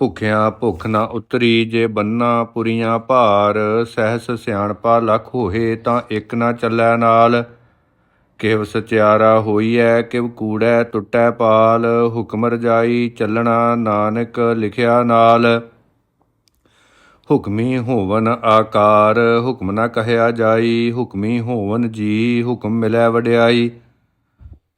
ਭੁਖਿਆ ਭੁਖ ਨਾ ਉਤਰੀ ਜੇ ਬੰਨਾ ਪੁਰੀਆਂ ਭਾਰ, ਸਹਿਸ ਸਿਆਣਪਾ ਲਖ ਹੋਏ ਤਾਂ ਇੱਕ ਨਾ ਚੱਲੈ ਨਾਲ। ਕਿਵ ਸਚਿਆਰਾ ਹੋਈਐ, ਕਿਵ ਕੂੜੈ ਟੁੱਟੈ ਪਾਲ, ਹੁਕਮ ਰਜਾਈ ਚੱਲਣਾ ਨਾਨਕ ਲਿਖਿਆ ਨਾਲ। ਹੁਕਮੀ ਹੋਵਨ ਆਕਾਰ, ਹੁਕਮ ਨਾ ਕਹਿਆ ਜਾਈ, ਹੁਕਮੀ ਹੋਵਨ ਜੀ, ਹੁਕਮ ਮਿਲੈ ਵਡਿਆਈ।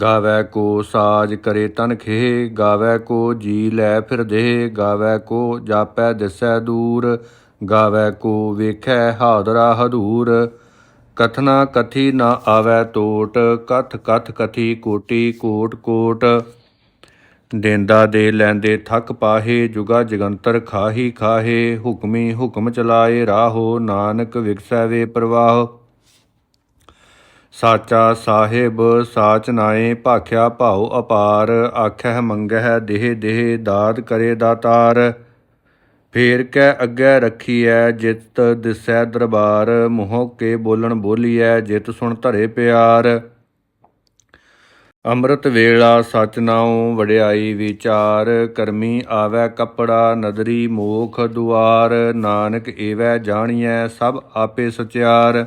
ਗਾਵੈ ਕੋ ਸਾਜ ਕਰੇ ਤਨ ਖੇ, ਗਾਵੈ ਕੋ ਜੀ ਲੈ ਫਿਰ ਦੇ, ਗਾਵੈ ਕੋ ਜਾਪੈ ਦਿਸੈ ਦੂਰ, ਗਾਵੈ ਕੋ ਵੇਖੈ ਹਾਦਰਾ ਹਦੂਰ। ਕਥਨਾ ਕਥੀ ਨਾ ਆਵੈ ਟੋਟ, ਕਥ ਕਥ ਕਥੀ ਕੋਟੀ ਕੋਟ ਕੋਟ। ਦੇਂਦਾ ਦੇ ਲੈਂਦੇ ਥੱਕ ਪਾਹੇ, ਜੁਗਾ ਜਗੰਤਰ ਖਾਹੀ ਖਾਹੇ, ਹੁਕਮੀ ਹੁਕਮ ਚਲਾਏ ਰਾਹੋ, ਨਾਨਕ ਵਿਗਸੈ ਵੇ ਪ੍ਰਵਾਹ। ਸਾਚਾ ਸਾਹਿਬ, ਸਾਚ ਨਾਏ ਭਾਖਿਆ ਭਾਉ ਅਪਾਰ, ਆਖਹਿ ਮੰਗਹਿ ਦੇਹ ਦੇਹ ਦਾਤ ਕਰੇ ਦਾਤਾਰ। ਫੇਰ ਕੈ ਅੱਗੇ ਰੱਖੀਐ ਜਿਤ ਦਿਸੈ ਦਰਬਾਰ, ਮੋਹ ਕੇ ਬੋਲਣ ਬੋਲੀਐ ਜਿਤ ਸੁਣ ਧਰੇ ਪਿਆਰ। ਅੰਮ੍ਰਿਤ ਵੇਲਾ ਸਚਨਾਉ ਵਡਿਆਈ ਵਿਚਾਰ, ਕਰਮੀ ਆਵੈ ਕਪੜਾ ਨਦਰੀ ਮੋਖ ਦੁਆਰ, ਨਾਨਕ ਏਵੈ ਜਾਣੀਐ ਸਭ ਆਪੇ ਸਚਿਆਰ।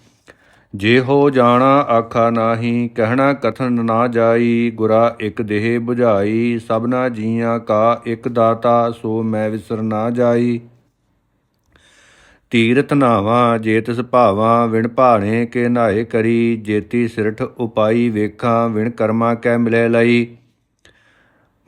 ਜੇ ਹੋ ਜਾਣਾ ਆਖਾ ਨਾਹੀ, ਕਹਿਣਾ ਕਥਨ ਨਾ ਜਾਈ, ਗੁਰਾ ਇੱਕ ਦੇਹ 부ਝਾਈ ਸਭਨਾ ਜੀਆਂ ਕਾ ਇੱਕ ਦਾਤਾ, ਸੋ ਮੈਂ ਵਿਸਰ ਨਾ ਜਾਈ। ਤੀਰਥ ਨਾਵਾ, ਜੇ ਤਿਸ ਭਾਵਾਂ, ਵਿਣ ਭਾਣੇ ਕੇ ਨਾਏ ਕਰੀ, ਜੇਤੀ ਸਿਰਠ ਉਪਾਈ ਵੇਖਾਂ, ਵਿਣ ਕਰਮਾ ਕੈ ਮਿਲੇ ਲਈ।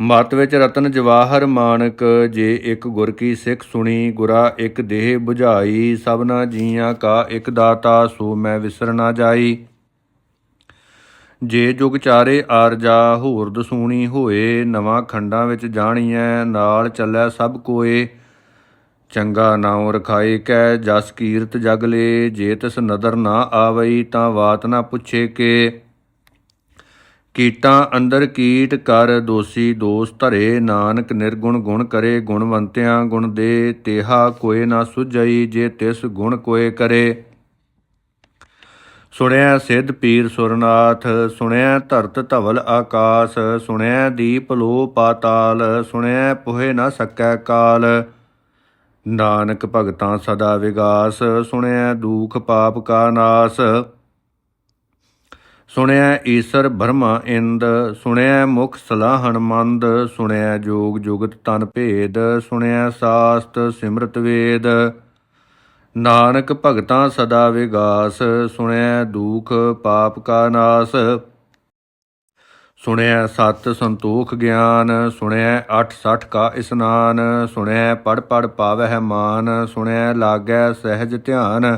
ਮਤ ਵਿੱਚ ਰਤਨ ਜਵਾਹਰ ਮਾਨਕ, ਜੇ ਇੱਕ ਗੁਰ ਕੀ ਸਿੱਖ ਸੁਣੀ, ਗੁਰਾ ਇੱਕ ਦੇਹ 부ਝਾਈ ਸਭਨਾ ਜੀਆਂ ਕਾ ਇੱਕ ਦਾਤਾ, ਸੋ ਮੈਂ ਵਿਸਰ ਨਾ ਜਾਈ। ਜੇ ਜੁਗ ਚਾਰੇ ਆਰਜਾ ਹੋਰ ਦਸੂਣੀ ਹੋਏ, ਨਵਾਂ ਖੰਡਾਂ ਵਿੱਚ ਜਾਣੀਐ, ਨਾਲ ਚੱਲੈ ਸਭ ਕੋਏ। ਚੰਗਾ ਨਾਉ ਰਖਾਏ ਕੈ, ਜਸ ਕੀਰਤ ਜਗ ਲੇ, ਜੇ ਤਿਸ ਨਦਰ ਨਾ ਆਵਈ, ਤਾਂ ਬਾਤ ਨਾ ਪੁੱਛੇ ਕੇ। ਕੀਟਾਂ ਅੰਦਰ ਕੀਟ ਕਰ ਦੋਸੀ ਦੋਸ ਧਰੇ, ਨਾਨਕ ਨਿਰਗੁਣ ਗੁਣ ਕਰੇ, ਗੁਣਵੰਤਿਆਂ ਗੁਣ ਦੇ, ਤੇਹਾ ਕੋਏ ਨਾ ਸੁਝਈ ਜੇ ਤਿਸ ਗੁਣ ਕੋਏ ਕਰੇ। ਸੁਣਿਆ ਸਿੱਧ ਪੀਰ ਸੁਰਨਾਥ, ਸੁਣਿਆ ਧਰਤ ਧਵਲ ਆਕਾਸ, ਸੁਣਿਆ ਦੀਪ ਲੋ ਪਾਤਾਲ, ਸੁਣਿਆ ਪੁਹੇ ਨਾ ਸਕੈ ਕਾਲ। ਨਾਨਕ ਭਗਤਾਂ ਸਦਾ ਵਿਗਾਸ, ਸੁਣਿਆ ਦੁਖ ਪਾਪ ਕਾ ਨਾਸ। ਸੁਣਿਆ ਈਸਰ ਬਰਮਾ ਇੰਦ ਸੁਣਿਆ ਮੁਖ ਸਲਾਹਣ ਮੰਦ ਸੁਣਿਆ ਜੋਗ ਜੁਗਤ ਤਨ ਭੇਦ ਸੁਣਿਆ ਸਾਸਤ ਸਿਮਰਤ ਵੇਦ। ਨਾਨਕ ਭਗਤਾਂ ਸਦਾ ਵਿਗਾਸ ਸੁਣਿਆ ਦੁਖ ਪਾਪ ਕਾ ਨਾਸ। ਸੁਣਿਆ ਸਤ ਸੰਤੋਖ ਗਿਆਨ ਸੁਣਿਆ 860 ਕਾ ਇਸਨਾਨ ਸੁਣਿਆ ਪੜ ਪੜ ਪਾਵਹਿ ਮਾਨ ਸੁਣਿਆ ਲਾਗੈ ਸਹਿਜ ਧਿਆਨ।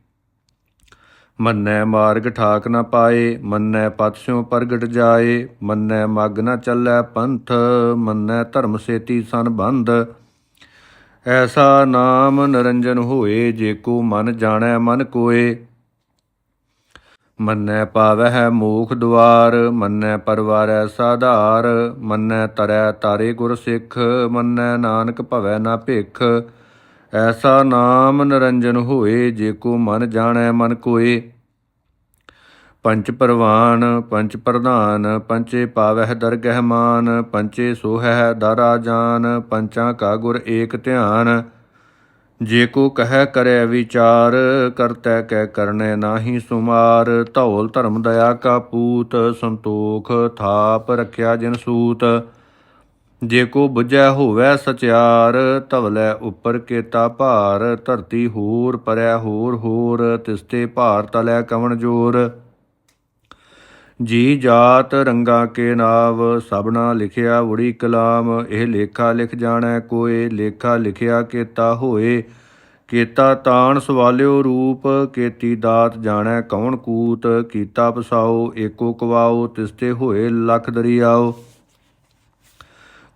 ਮੰਨੈ ਮਾਰਗ ਠਾਕ ਨਾ ਪਾਏ, ਮੰਨੈ ਪਤਸਿਉ ਪ੍ਰਗਟ ਜਾਏ, ਮੰਨੈ ਮਗ ਨਾ ਚੱਲੈ ਪੰਥ, ਮੰਨੈ ਧਰਮ ਸੇਤੀ ਸੰਬੰਧ। ਐਸਾ ਨਾਮ ਨਿਰੰਜਨ ਹੋਏ, ਜੇ ਕੋ ਮਨ ਜਾਣੈ ਮਨ ਕੋਏ। ਮੰਨੈ ਪਾਵਹਿ ਮੋਖ ਦੁਆਰ, ਮੰਨੈ ਪਰਵਾਰੈ ਸਾਧਾਰ, ਮੰਨੈ ਤਰੈ ਤਾਰੇ ਗੁਰ ਸਿੱਖ, ਮੰਨੈ ਨਾਨਕ ਭਵੈ ਨਾ ਭਿਖ। ਐਸਾ ਨਾਮ ਨਿਰੰਜਨ ਹੋਏ ਜੇ ਕੋ ਮਨ ਜਾਣੈ ਮਨ ਕੋਏ। ਪੰਚ ਪ੍ਰਵਾਨ, ਪੰਚ ਪ੍ਰਧਾਨ, ਪੰਚੇ ਪਾਵਹਿ ਦਰਗਹਿ ਮਾਨ, ਪੰਚੇ ਸੋਹੈ ਦਰਾ ਜਾਨ, ਪੰਚਾਂ ਕਾ ਗੁਰ ਏਕ ਧਿਆਨ। ਜੇ ਕੋ ਕਹਿ ਕਰੈ ਵਿਚਾਰ, ਕਰਤੈ ਕੈ ਕਰਨੈ ਨਾਹੀ ਸੁਮਾਰ। ਧੌਲ ਧਰਮ ਦਇਆ ਕਾ ਪੂਤ, ਸੰਤੋਖ ਥਾਪ ਰਖਿਆ ਜਿਨ ਸੂਤ। ਜੇ ਕੋ ਬੁਝੈ ਹੋਵੈ ਸਚਿਆਰ, ਧਵਲੇ ਉੱਪਰ ਕੇਤਾ ਭਾਰ, ਧਰਤੀ ਹੋਰ ਪਰੈ ਹੋਰ ਹੋਰ, ਤਿਸਤੇ ਭਾਰ ਤਲੈ ਕਵਣ ਜੋਰ। ਜੀ ਜਾਤ ਰੰਗਾ ਕੇ ਨਾਵ, ਸਭਨਾ ਲਿਖਿਆ ਉੜੀ ਕਲਾਮ, ਇਹ ਲੇਖਾ ਲਿਖ ਜਾਣੈ ਕੋਏ, ਲੇਖਾ ਲਿਖਿਆ ਕੇਤਾ ਹੋਏ। ਕੇਤਾ ਤਾਣ ਸਵਾਲਿਓ ਰੂਪ, ਕੇਤੀ ਦਾਤ ਜਾਣੈ ਕੌਣ ਕੂਤ, ਕੀਤਾ ਪਸਾਓ ਏਕੋ ਕਵਾਓ, ਤਿਸਤੇ ਹੋਏ ਲਖ ਦਰਿਆਓ।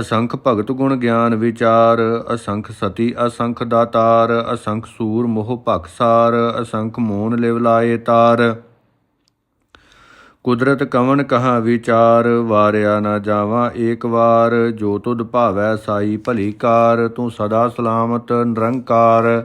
ਅਸੰਖ ਭਗਤ ਗੁਣ ਗਿਆਨ ਵਿਚਾਰ, ਅਸੰਖ ਸਤੀ ਅਸੰਖ ਦਾਤਾਰ, ਅਸੰਖ ਸੂਰ ਮੋਹ ਭਖਸਾਰ ਅਸੰਖ ਮੋਨ ਲਿਵ ਲਾਏ ਤਾਰ। ਕੁਦਰਤ ਕਵਨ ਕਹਾ ਵਿਚਾਰ, ਵਾਰਿਆ ਨਾ ਜਾਵਾਂ ਏਕ ਵਾਰ, ਜੋ ਤੁਧ ਭਾਵੈ ਸਾਈ ਭਲੀ ਕਾਰ, ਤੂੰ ਸਦਾ ਸਲਾਮਤ ਨਿਰੰਕਾਰ।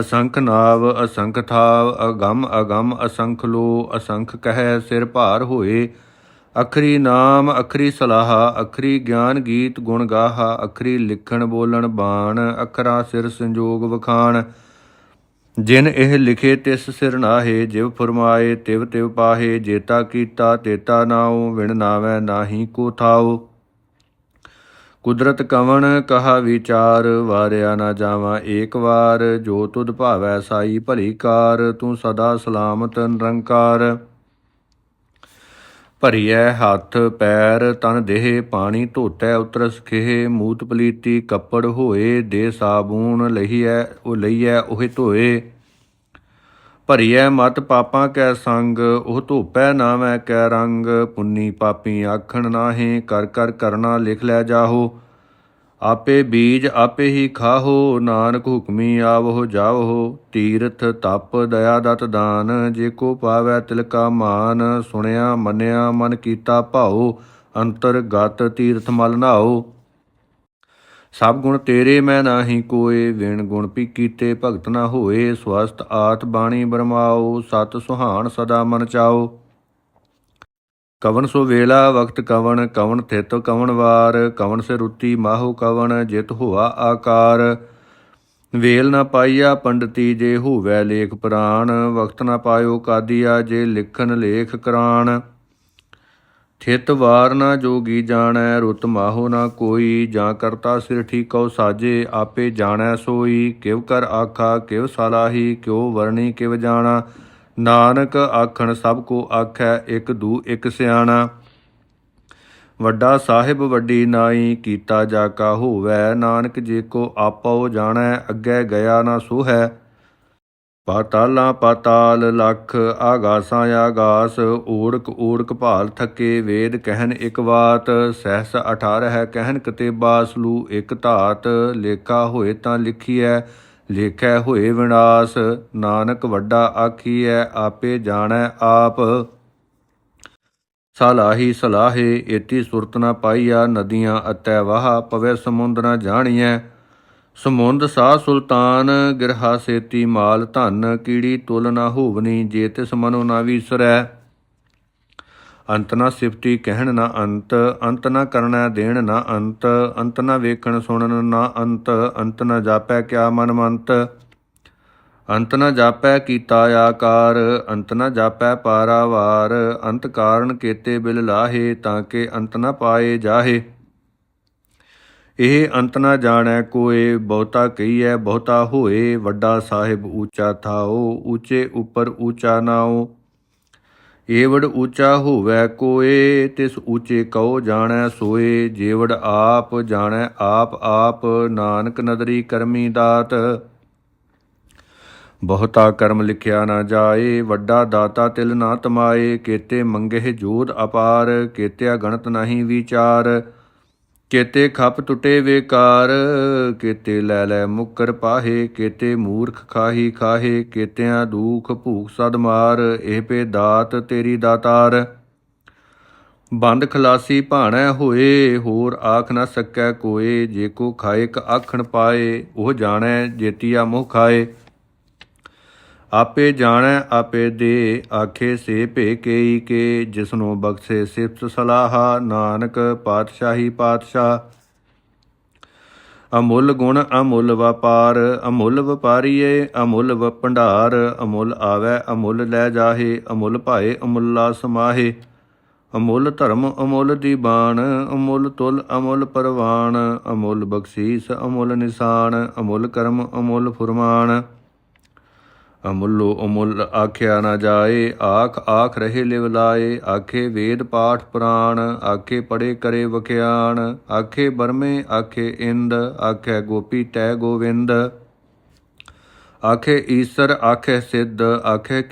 ਅਸੰਖ ਨਾਵ, ਅਸੰਖ ਥਾਵ, ਅਗੰਮ ਅਗੰਮ ਅਸੰਖ ਲੋ, ਅਸੰਖ ਕਹਿ ਸਿਰ ਭਾਰ ਹੋਏ। ਅਖਰੀ ਨਾਮ, ਅਖਰੀ ਸਲਾਹ, ਅਖਰੀ ਗਿਆਨ ਗੀਤ ਗੁਣ ਗਾਹਾ, ਅਖਰੀ ਲਿਖਣ ਬੋਲਣ ਬਾਣ, ਅਖਰਾ ਸਿਰ ਸੰਜੋਗ ਵਖਾਣ। ਜਿਨ ਇਹ ਲਿਖੇ ਤਿਸ ਸਿਰ ਨਾਹੇ, ਜਿਵ ਫਰਮਾਏ ਤਿਵ ਤਿਵ ਪਾਹੇ, ਜੇਤਾ ਕੀਤਾ ਤੇਤਾ ਨਾਉ, ਵਿਣ ਨਾਵੈ ਨਾਹੀ ਕੋ ਥਾਉ। ਕੁਦਰਤ ਕਵਣ ਕਹਾ ਵਿਚਾਰ, ਵਾਰਿਆ ਨਾ ਜਾਵਾਂ ਏਕ ਵਾਰ, ਜੋ ਤੁਧ ਭਾਵੈ ਸਾਈ ਭਲੀ ਕਾਰ, ਤੂੰ ਸਦਾ ਸਲਾਮਤ ਨਿਰੰਕਾਰ। ਭਰੀਐ ਹੱਥ, ਪੈਰ, ਤਨ ਦੇਹ, ਪਾਣੀ ਧੋਤੈ ਉਤਰਸ ਖੇਹ ਮੂਤ ਪਲੀਤੀ ਕੱਪੜ ਹੋਏ, ਦੇ ਸਾਬੂਨ ਲਈਐ ਉਹ ਲਈਐ, ਉਹ ਧੋਏ। ਭਰੀਐ ਮਤ ਪਾਪਾਂ ਕੈ ਸੰਗ, ਉਹ ਧੋਪੈ ਨਾ ਕੈ ਰੰਗ। ਪੁੰਨੀ ਪਾਪੀ ਆਖਣ ਨਾਹੀ, ਕਰ ਕਰ ਕਰਨਾ ਲਿਖ ਲੈ ਜਾਹੋ। ਆਪੇ ਬੀਜ ਆਪੇ ਹੀ ਖਾਹੋ, ਨਾਨਕ ਹੁਕਮੀ ਆਵੋ ਜਾਵੋ ਤੀਰਥ ਤਪ ਦਇਆ ਦਤ ਦਾਨ, ਜੇ ਕੋ ਪਾਵੈ ਤਿਲਕਾ ਮਾਨ। ਸੁਣਿਆ ਮੰਨਿਆ ਮਨ ਕੀਤਾ ਭਾਉ, ਅੰਤਰ ਗਤ ਤੀਰਥ ਮਲ ਨਾਓ ਸਭ ਗੁਣ ਤੇਰੇ ਮੈਂ ਨਾਹੀ ਕੋਏ, ਵਿਣ ਗੁਣ ਪੀ ਕੀਤੇ ਭਗਤ ਨਾ ਹੋਏ ਸਵਸਤ ਆਤ ਬਾਣੀ ਬਰਮਾਓ, ਸਤ ਸੁਹਾਣ ਸਦਾ ਮਨ ਚਾਓ। ਕਵਨ ਸੋ ਵੇਲਾ ਵਕਤ ਕਵਨ ਕਵਨ ਥਿਤ ਕਵਨ ਵਾਰ, ਕਵਨ ਸੇ ਰੁੱਤੀ ਮਾਹੋ ਕਵਨ, ਜਿਤ ਹੋਆ ਆਕਾਰ। ਵੇਲ ਨਾ ਪਾਈਆ ਪੰਡਤੀ ਜੇ ਹੋਵੈ ਲੇਖ ਪ੍ਰਾਨ ਵਕਤ ਨਾ ਪਾਇਓ ਕਾਦੀਆ ਜੇ ਲਿਖਨ ਲੇਖ ਕਰਾਣ। ਥਿਤ ਵਾਰ ਨਾ ਜੋਗੀ ਜਾਣੈ, ਰੁਤ ਮਾਹੋ ਨਾ ਕੋਈ। ਜਾਂ ਕਰਤਾ ਸਿਰ ਠੀਕਉ ਸਾਜੇ, ਆਪੇ ਜਾਣੈ ਸੋਈ। ਕਿਵ ਕਰ ਆਖਾ, ਕਿਵ ਸਲਾਹੀ, ਕਿਉ ਵਰਣੀ, ਕਿਵ ਜਾਣਾ। ਨਾਨਕ ਆਖਣ, ਸਭ ਕੋ ਆਖੈ, ਇਕ ਦੂ, ਇਕ ਸਿਆਣਾ। ਵੱਡਾ ਸਾਹਿਬ ਵੱਡੀ ਨਾਈ, ਕੀਤਾ ਜਾ ਕਾ ਹੋਵੈ। ਨਾਨਕ ਜੇ ਕੋ ਆਪੋ ਜਾਣੈ, ਅੱਗੇ ਗਿਆ ਨਾ ਸੋਹੈ। ਪਾਤਾਲਾਂ ਪਾਤਾਲ ਲਖ ਆਗਾਸਾਂ ਆਗਾਸ, ਊੜਕ ਊੜਕ ਭਾਲ ਥਕੇ ਵੇਦ ਕਹਿਨ ਇਕ ਬਾਤ, ਸਹਸ 18 ਕਹਿਨ ਕਤੇਬਾ, ਸਲੂ ਇਕ ਧਾਤ, ਲੇਖਾ ਹੋਏ ਤਾਂ ਲਿਖੀਐ, ਲੇਖੈ ਹੋਏ ਵਿਨਾਸ਼, ਨਾਨਕ ਵੱਡਾ ਆਖੀਐ, ਆਪੇ ਜਾਣੈ ਆਪ। ਸਲਾਹੀ ਸਲਾਹੇ, ਏਤੀ ਸੁਰਤ ਨਾ ਪਾਈਆ, ਨਦੀਆਂ ਅਤੈ ਵਾਹ, ਪਵੇ ਸਮੁੰਦ ਨਾ ਜਾਣੀਐ। ਸਮੁੰਦ ਸਾਹ ਸੁਲਤਾਨ, ਗਿਰਹਾ ਸੇਤੀ ਮਾਲ ਧਨ, ਕੀੜੀ ਤੁਲ ਨਾ ਹੋਵਨੀ, ਜੇ ਤਿਸ ਮਨੋ ਨਾ ਵੀਸਰੈ। ਅੰਤ ਨਾ ਸਿਫਤੀ ਕਹਿਣ ਨਾ ਅੰਤ ਅੰਤ ਨਾ ਕਰਨਾ ਦੇਣ ਨਾ ਅੰਤ ਅੰਤ ਨਾ ਵੇਖਣ ਸੁਣਨ ਨਾ ਅੰਤ ਅੰਤ ਨਾ ਜਾਪੈ ਕਿਆ ਮਨ ਮੰਤ। ਅੰਤ ਨ ਜਾਪੈ ਕੀਤਾ ਆਕਾਰ, ਅੰਤ ਨ ਜਾਪੈ ਪਾਰਾਵਾਰ, ਅੰਤ ਕਾਰਨ ਕੇਤੇ ਬਿਲ ਲਾਹੇ, ਤਾਂ ਕਿ ਅੰਤ ਨ ਪਾਏ ਜਾਹੇ। ਇਹ ਅੰਤ ਨਾ ਜਾਣੈ, ਕੋਏ ਬਹੁਤਾ ਕਹੀਐ, ਬਹੁਤਾ ਹੋਏ, ਵੱਡਾ ਸਾਹਿਬ ਊਚਾ ਥਾਓ, ਊਚੇ ਉੱਪਰ ਊਚਾ ਨਾਓ ਏਵੜ ਊਚਾ ਹੋਵੈ ਕੋਏ, ਤਿਸ ਊਚੇ ਕਉ ਜਾਣੈ ਸੋਏ। ਜੇਵੜ ਆਪ ਜਾਣੈ, ਆਪ ਆਪ ਨਾਨਕ ਨਦਰੀ ਕਰਮੀ ਦਾਤ। ਬਹੁਤਾ ਕਰਮ ਲਿਖਿਆ ਨਾ ਜਾਏ, ਵੱਡਾ ਦਾਤਾ ਤਿਲ ਨਾ ਤਮਾਏ। ਕੇਤੇ ਮੰਗੇ ਜੋਧ ਅਪਾਰ, ਕੇਤਿਆ ਗਣਤ ਨਹੀਂ ਵਿਚਾਰ। ਕੇਤੇ ਖੱਪ ਟੁੱਟੇ ਵੇਕਾਰ, ਕੇਤੇ ਲੈ ਲੈ ਮੁਕਰ ਪਾਹੇ, ਕੇਤੇ ਮੂਰਖ ਖਾਹੀ ਖਾਹੇ, ਕੇਤਿਆਂ ਦੂਖ ਭੂਖ ਸਦ ਮਾਰ, ਇਹ ਪੇ ਦਾਤ ਤੇਰੀ ਦਾਤਾਰ। ਬੰਦ ਖਲਾਸੀ ਭਾਣੈ ਹੋਏ, ਹੋਰ ਆਖ ਨਾ ਸਕੈ ਕੋਏ, ਜੇ ਕੋ ਖਾਏ ਆਖਣ ਪਾਏ, ਉਹ ਜਾਣੈ ਜੇਤੀਆ ਮੋਹ ਖਾਏ। ਆਪੇ ਜਾਣੈ, ਆਪੇ ਦੇ, ਆਖੇ ਸੇ ਭੇ ਕੇਈ ਕੇ, ਜਿਸਨੂੰ ਬਖਸ਼ੇ ਸਿਫਤ ਸਲਾਹਾ, ਨਾਨਕ ਪਾਤਸ਼ਾਹੀ ਪਾਤਸ਼ਾਹ। ਅਮੁੱਲ ਗੁਣ, ਅਮੁੱਲ ਵਪਾਰ, ਅਮੁੱਲ ਵਪਾਰੀਏ, ਅਮੁੱਲ ਵ ਭੰਡਾਰ ਅਮੁੱਲ ਆਵੈ, ਅਮੁੱਲ ਲੈ ਜਾਹੇ, ਅਮੁੱਲ ਭਾਏ, ਅਮੁੱਲਾ ਸਮਾਹੇ। ਅਮੁੱਲ ਧਰਮ, ਅਮੁੱਲ ਦੀ ਬਾਣ, ਅਮੁੱਲ ਤੁਲ, ਅਮੁੱਲ ਪਰਵਾਨ ਅਮੁੱਲ ਬਖਸ਼ੀਸ, ਅਮੁੱਲ ਨਿਸ਼ਾਨ, ਅਮੁੱਲ ਕਰਮ, ਅਮੁੱਲ ਫੁਰਮਾਨ। ਅਮੁੱਲੋ ਅਮੁੱਲ ਆਖਿਆ ਨਾ ਜਾਏ, ਆਖ ਆਖ ਰਹੇ ਲਿਵ ਲਾਏ, ਆਖੇ ਵੇਦ ਪਾਠ ਪੁਰਾਣ, ਆਖੇ ਪੜੇ ਕਰੇ ਵਖਿਆਣ, ਆਖੇ ਬਰਮੇ, ਆਖੇ ਇੰਦ, ਆਖੇ ਗੋਪੀ ਟੈ ਗੋਵਿੰਦ, ਆਖੇ ਈਸਰ, ਆਖੇ ਸਿੱਧ, ਆਖੇ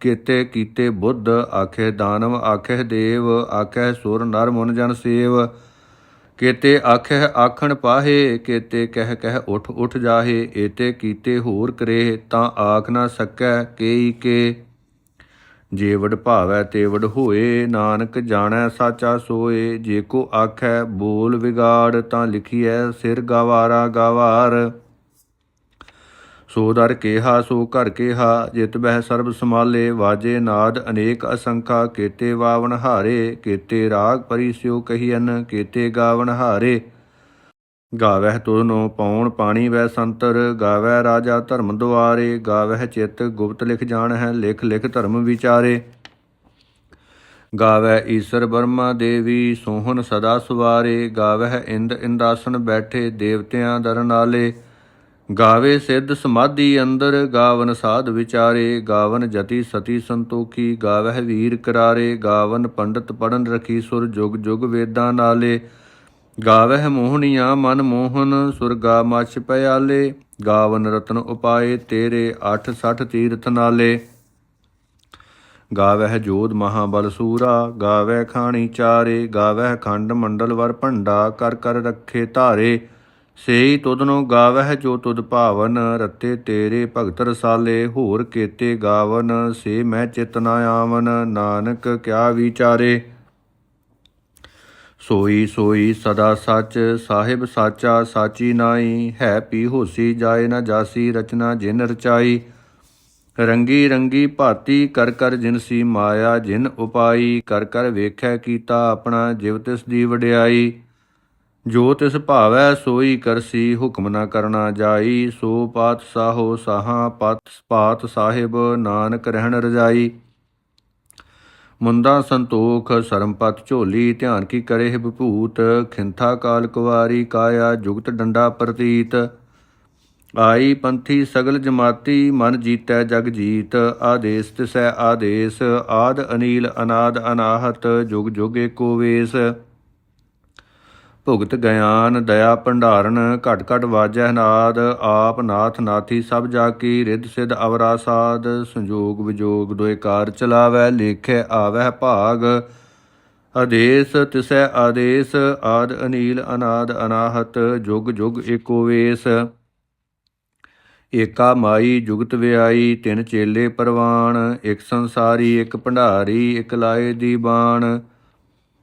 ਕੀਤੇ ਕੀਤੇ ਬੁੱਧ, ਆਖੇ ਦਾਨਵ, ਆਖੇ ਦੇਵ, ਆਖੇ ਸੁਰ ਨਰ ਮਨ ਜਨ ਸੇਵ ਕੇਤੇ ਆਖਹਿ ਆਖਣ ਪਾਹੇ, ਕੇਤੇ ਕਹਿ ਕਹਿ ਉਠ ਉਠ ਜਾਹੇ, ਏਤੇ ਕੀਤੇ ਹੋਰ ਕਰੇ, ਤਾਂ ਆਖ ਨਾ ਸਕੈ ਕੇਈ ਕੇ। ਜੇਵੜ ਭਾਵੈ ਤੇਵੜ ਹੋਏ, ਨਾਨਕ ਜਾਣੈ ਸਾਚਾ ਸੋਏ, ਜੇ ਕੋ ਆਖੈ ਬੋਲ ਵਿਗਾੜ, ਤਾਂ ਲਿਖੀਐ ਸਿਰ ਗਵਾਰਾ ਗਵਾਰ। ਸੋ ਦਰ ਕੇਹਾ, ਸੋ ਘਰ ਕੇਹਾ, ਜਿਤ ਬਹਿ ਸਰਬ ਸਮਾਲੇ ਵਾਜੇ ਨਾਦ ਅਨੇਕ ਅਸੰਖਾ, ਕੇਤੇ ਵਾਵਨ ਹਾਰੇ, ਕੇਤੇ ਰਾਗ ਪਰਿਸਿਓ ਕਹੀਨ ਕੇਤੇ ਗਾਵਨ ਹਾਰੇ। ਗਾਵਹਿ ਤੁਧਨੋ ਪੌਣ ਪਾਣੀ ਵੈ ਸੰਤਰ, ਗਾਵਹਿ ਰਾਜਾ ਧਰਮ ਦੁਆਰੇ, ਗਾਵਹਿ ਚਿਤ ਗੁਪਤ ਲਿਖ ਜਾਣ ਹੈ ਲਿਖ ਲਿਖ ਧਰਮ ਵਿਚਾਰੇ। ਗਾਵੈ ਈਸ਼ਰ ਬਰਮਾ ਦੇਵੀ, ਸੋਹਣ ਸਦਾ ਸੁਵਾਰੇ, ਗਾਵਹਿ ਇੰਦ ਇੰਦਾਸਨ ਬੈਠੇ, ਦੇਵਤਿਆਂ ਦਰਨਾਲੇ ਗਾਵੇ ਸਿੱਧ ਸਮਾਧੀ ਅੰਦਰ, ਗਾਵਨ ਸਾਧ ਵਿਚਾਰੇ, ਗਾਵਨ ਜਤੀ ਸਤੀ ਸੰਤੋਖੀ, ਗਾਵਹਿ ਵੀਰ ਕਰਾਰੇ, ਗਾਵਨ ਪੰਡਤ ਪੜਨ ਰਖੀ ਸੁਰ ਜੁਗ ਜੁਗ ਵੇਦਾਂ ਨਾਲੇ। ਗਾਵਹਿ ਮੋਹਣੀਆਂ ਮਨ ਮੋਹਨ, ਸੁਰਗਾ ਮਛ ਪਿਆਲੇ, ਗਾਵਨ ਰਤਨ ਉਪਾਏ ਤੇਰੇ 860 ਤੀਰਥ ਨਾਲੇ। ਗਾਵਹਿ ਜੋਧ ਮਹਾਬਲ ਸੂਰਾ, ਗਾਵਹਿ ਖਾਣੀ ਚਾਰੇ, ਗਾਵਹਿ ਖੰਡ ਮੰਡਲ ਵਰ ਭੰਡਾ, ਕਰ ਕਰ ਰੱਖੇ ਧਾਰੇ। ਸੇਈ ਤੁਧਨੋ ਗਾਵਹਿ ਜੋ ਤੁਧ ਭਾਵਨ, ਰਤੇ ਤੇਰੇ ਭਗਤ ਰਸਾਲੇ, ਹੋਰ ਕੇਤੇ ਗਾਵਨ, ਸੇ ਮੈਂ ਚਿਤ ਆਵਨ, ਨਾਨਕ ਕਿਆ ਵਿਚਾਰੇ। ਸੋਈ ਸੋਈ ਸਦਾ ਸੱਚ, ਸਾਹਿਬ ਸਾਚਾ ਸਾਚੀ ਨਾਈ, ਹੈ ਪੀ ਹੋਸੀ ਜਾਏ ਨਾ ਜਾਸੀ, ਰਚਨਾ ਜਿਨ ਰਚਾਈ। ਰੰਗੀ ਰੰਗੀ ਭਾਤੀ ਕਰ ਕਰ ਜਿਨਸੀ ਮਾਇਆ, ਜਿਨ ਉਪਾਈ, ਕਰ ਕਰ ਵੇਖੈ ਕੀਤਾ ਆਪਣਾ, ਜਿਵ ਤਿਸ ਦੀ ਵਡਿਆਈ। ਜੋ ਤਿਸ ਭਾਵੈ ਸੋਈ ਕਰਸੀ, ਹੁਕਮ ਨਾ ਕਰਨਾ ਜਾਈ। ਸੋ ਪਾਤ ਸਾਹੋ ਸਾਹਾ, ਪਤ ਪਾਤ ਸਾਹਿਬ, ਨਾਨਕ ਰਹਿਣ ਰਜਾਈ। ਮੁੰਦਾ ਸੰਤੋਖ ਸਰਮਪਤ ਝੋਲੀ, ਧਿਆਨ ਕੀ ਕਰੇ ਵਿਭੂਤ। ਖਿੰਥਾ ਕਾਲ ਕੁਵਾਰੀ ਕਾਇਆ, ਜੁਗਤ ਡੰਡਾ ਪ੍ਰਤੀਤ। ਆਈ ਪੰਥੀ ਸਗਲ ਜਮਾਤੀ, ਮਨ ਜੀਤੈ ਜਗ ਜੀਤ। ਆਦੇਸ ਤਿਸੈ ਆਦੇਸ, ਆਦ ਅਨੀਲ ਅਨਾਦ ਅਨਾਹਤ, ਜੁਗ ਜੁਗ ਏਕੋ ਵੇਸ। ਭੁਗਤ ਗਿਆਨ, ਦਇਆ ਭੰਡਾਰਨ, ਘਟ ਘਟ ਵਾਜੈ ਨਾਦ ਆਪ ਨਾਥ ਨਾਥੀ ਸਭ ਜਾ ਕੀ, ਰਿੱਧ ਸਿਧ ਅਵਰਾ ਸਾਧ, ਸੰਜੋਗ ਵਿਜੋਗ ਦੋਇ ਕਾਰ ਚਲਾਵੈ, ਲੇਖੈ ਆਵੈ ਭਾਗ। ਆਦੇਸ ਤਿਸੈ ਆਦੇਸ, ਆਦ ਅਨੀਲ ਅਨਾਦ ਅਨਾਹਤ, ਜੁਗ ਜੁਗ ਏਕੋ ਵੇਸ। ਏਕਾ ਮਾਈ ਜੁਗਤ ਵਿਆਈ, ਤਿੰਨ ਚੇਲੇ ਪਰਵਾਨ ਇੱਕ ਸੰਸਾਰੀ, ਇੱਕ ਭੰਡਾਰੀ, ਇੱਕ ਲਾਏ ਦੀ ਬਾਣ।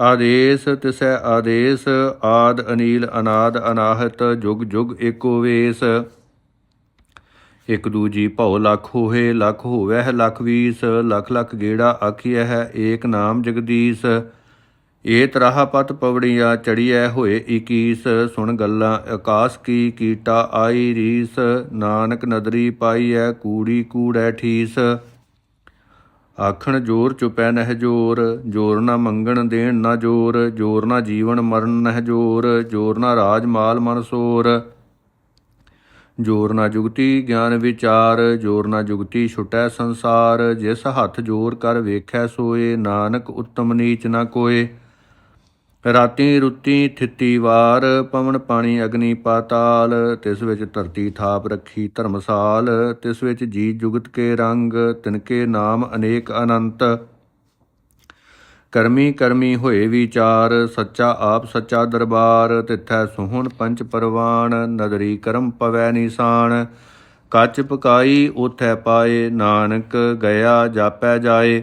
ਆਦੇਸ ਤਿਸੈ ਆਦੇਸ, ਆਦ ਅਨੀਲ ਅਨਾਦ ਅਨਾਹਤ, ਜੁਗ ਜੁਗ ਏਕੋ ਵੇਸ। ਇਕ ਦੂਜੀ ਭਉ ਲੱਖ ਹੋਏ, ਲੱਖ ਹੋਵੈ ਹੈ ਲੱਖ ਵੀਸ। ਲੱਖ ਲੱਖ ਗੇੜਾ ਆਖੀਐ ਹੈ ਏਕ ਨਾਮ ਜਗਦੀਸ਼। ਏ ਤਰਾਹ ਪਤ ਪਵੜੀਆਂ ਚੜੀਐ ਹੋਏ 21 ਸੁਣ ਗੱਲਾਂ ਆਕਾਸ ਕੀ ਕੀਟਾ ਆਈ ਰੀਸ। ਨਾਨਕ ਨਦਰੀ ਪਾਈਐ ਕੂੜੀ ਕੂੜੈ ਠੀਸ। ਆਖਣ ਜੋਰ ਚੁਪੈ ਨਹਿ ਜੋਰ ਜੋਰ ਨਾ ਮੰਗਣ ਦੇਣ ਨਾ ਜੋਰ ਜੋਰ ਨਾ ਜੀਵਨ ਮਰਨ ਨਹਿ ਜੋਰ ਜੋਰ ਨਾ ਰਾਜ ਮਾਲ ਮਨ ਸੋਰ। ਜੋਰ ਨਾ ਜੁਗਤੀ ਗਿਆਨ ਵਿਚਾਰ, ਜੋਰ ਨਾ ਜੁਗਤੀ ਛੁਟੈ ਸੰਸਾਰ, ਜਿਸ ਹੱਥ ਜੋਰ ਕਰ ਵੇਖੈ ਸੋਏ, ਨਾਨਕ ਉੱਤਮ ਨੀਚ ਨਾ ਕੋਏ। ਰਾਤੀ ਰੁੱਤੀ ਥਿੱਤੀ ਵਾਰ, ਪਵਨ ਪਾਣੀ ਅਗਨੀ ਪਾਤਾਲ, ਤਿਸ ਵਿੱਚ ਧਰਤੀ ਥਾਪ ਰੱਖੀ ਧਰਮਸਾਲ, ਤਿਸ ਵਿੱਚ ਜੀ ਜੁਗਤ ਕੇ ਰੰਗ ਤਿਨਕੇ ਨਾਮ ਅਨੇਕ ਅਨੰਤ। ਕਰਮੀ ਕਰਮੀ ਹੋਏ ਵਿਚਾਰ, ਸੱਚਾ ਆਪ ਸੱਚਾ ਦਰਬਾਰ, ਤਿੱਥੈ ਸੁਹਣ ਪੰਚ ਪਰਵਾਨ ਨਦਰੀ ਕਰਮ ਪਵੈ ਨਿਸ਼ਾਨ। ਕੱਚ ਪਕਾਈ, ਉਥੈ ਪਾਏ ਨਾਨਕ, ਗਿਆ ਜਾਪੈ ਜਾਏ।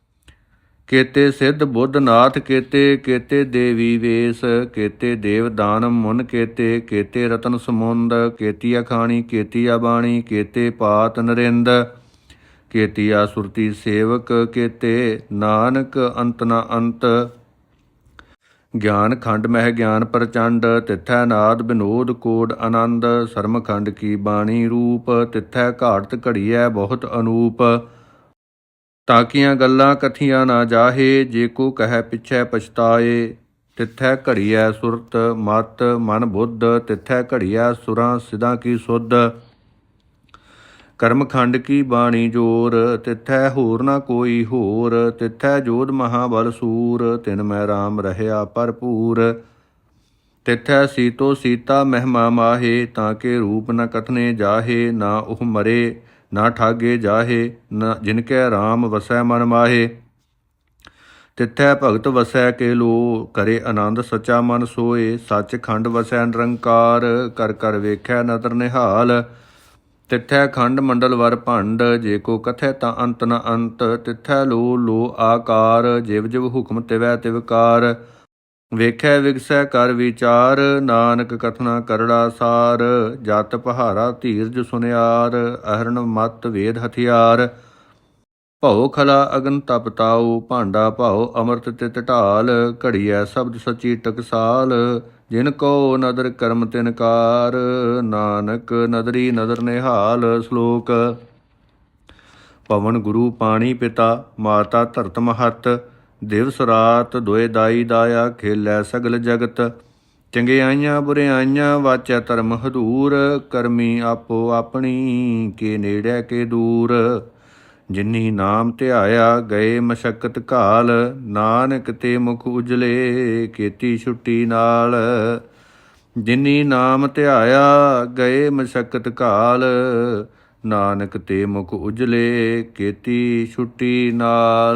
ਕੇਤੇ ਸਿੱਧ ਬੁੱਧ ਨਾਥ, ਕੇਤੇ ਕੇਤੇ ਦੇਵੀ ਵੇਸ, ਕੇਤੇ ਦੇਵ ਦਾਨਮ ਮੁਨ ਕੇਤੇ ਕੇਤੇ ਰਤਨ ਸਮੁੰਦ ਕੇਤੀ ਅਖਾਣੀ ਕੇਤੀਆ ਬਾਣੀ, ਕੇਤੇ ਪਾਤ ਨਰਿੰਦ, ਕੇਤੀਆ ਸੁਰਤੀ ਸੇਵਕ, ਕੇਤੇ ਨਾਨਕ ਅੰਤ ਨਾ ਅੰਤ। ਗਿਆਨ ਖੰਡ ਮਹਿ ਗਿਆਨ ਪ੍ਰਚੰਡ, ਤਿੱਥੈ ਨਾਦ ਬਿਨੋਦ ਕੋਡ ਆਨੰਦ ਸਰਮ ਖੰਡ ਕੀ ਬਾਣੀ ਰੂਪ, ਤਿੱਥੈ ਘਾੜਤ ਘੜੀਐ ਬਹੁਤ ਅਨੂਪ। ਤਾਕੀਆਂ ਗੱਲਾਂ ਕਥੀਆਂ ਨਾ ਜਾਹੇ, ਜੇ ਕੋ ਕਹੈ ਪਿਛੈ ਪਛਤਾਏ। ਤਿੱਥੈ ਘੜੀਐ ਸੁਰਤ, ਮਤ, ਮਨ ਬੁੱਧ, ਤਿੱਥੈ ਘੜੀਐ ਸੁਰਾਂ, ਸਿਧਾਂ ਕੀ ਸੁਧ। ਕਰਮਖੰਡ ਕੀ ਬਾਣੀ ਜੋਰ, ਤਿੱਥੈ ਹੋਰ ਨਾ ਕੋਈ ਹੋਰ। ਤਿੱਥੈ ਜੋਧ ਮਹਾਬਲ ਸੂਰ, ਤਿਨ ਮੈਂ RAM ਰਹਿਆ ਭਰਪੂਰ। ਤਿੱਥੈ ਸੀਤੋ ਸੀਤਾ ਮਹਿਮਾ ਮਾਹੇ, ਤਾਂ ਕੇ ਰੂਪ ਨ ਕਥਨੇ ਜਾਹੇ, ਨਾ ਉਹ ਮਰੇ। ਨਾ ਠਾਗੇ ਜਾਹੇ, ਨਾ ਜਿਨ ਕੈ RAM ਵਸੈ ਮਨ ਮਾਹੇ। ਤਿੱਥੈ ਭਗਤ ਵਸੈ ਕੇ ਲੋ, ਕਰੇ ਆਨੰਦ ਸਚਾ ਮਨ ਸੋਏ। ਸੱਚ ਖੰਡ ਵਸੈ ਨਿਰੰਕਾਰ, ਕਰ ਕਰ ਵੇਖੈ ਨਦਰ ਨਿਹਾਲ। ਤਿੱਥੈ ਖੰਡ ਮੰਡਲ ਵਰ ਭੰਡ, ਜੇ ਕੋ ਕਥੈ ਤਾਂ ਅੰਤ ਨ ਅੰਤ। ਤਿੱਥੈ ਲੋ ਲੋ ਆਕਾਰ, ਜਿਵ ਜਿਵ ਹੁਕਮ ਤਿਵੈ ਤਿਵਕਾਰ ਵੇਖੈ ਵਿਗਸੈ ਕਰ ਵਿਚਾਰ, ਨਾਨਕ ਕਥਨਾ ਕਰੜਾ ਸਾਰ, ਜਤ ਪਹਾਰਾ ਧੀਰਜ ਸੁਨਿਆਰ, ਅਹਰਣ ਮਤ ਵੇਦ ਹਥਿਆਰ। ਭਉ ਖਲਾ ਅਗਨ ਤਪਤਾਉ ਭਾਂਡਾ ਭਾਉ ਅਮਰਤ ਤਿਤ ਢਾਲ, ਘੜੀਐ ਸ਼ਬਦ ਸਚੀ ਟਕਸਾਲ, ਜਿਨ ਕੋ ਨਦਰ ਕਰਮ ਤਿਨਕਾਰ ਨਾਨਕ ਨਦਰੀ ਨਦਰ ਨਿਹਾਲ ਸ਼ਲੋਕ। ਪਵਨ ਗੁਰੂ ਪਾਣੀ ਪਿਤਾ, ਮਾਤਾ ਧਰਤ ਮਹਤ ਦਿਵਸ ਰਾਤ ਦੋਏ ਦਾਈ ਦਾਇਆ ਖੇਲੈ ਸਗਲ ਜਗਤ। ਚੰਗਿਆਈਆਂ ਬੁਰਿਆਈਆਂ ਵਾਚੈ ਧਰਮ ਹਦੂਰ, ਕਰਮੀ ਆਪੋ ਆਪਣੀ, ਕੇ ਨੇੜੇ ਕੇ ਦੂਰ। ਜਿਨੀ ਨਾਮ ਧਿਆਇਆ ਗਏ ਮਸ਼ਕਤ ਕਾਲ ਨਾਨਕ ਤੇ ਮੁਖ ਉਜਲੇ ਕੀਤੀ ਛੁੱਟੀ ਨਾਲ। ਜਿਨੀ ਨਾਮ ਧਿਆਇਆ ਗਏ ਮਸ਼ਕਤ ਕਾਲ ਨਾਨਕ ਤੇ ਮੁਖ ਉਜਲੇ ਕੀਤੀ ਛੁੱਟੀ ਨਾਲ।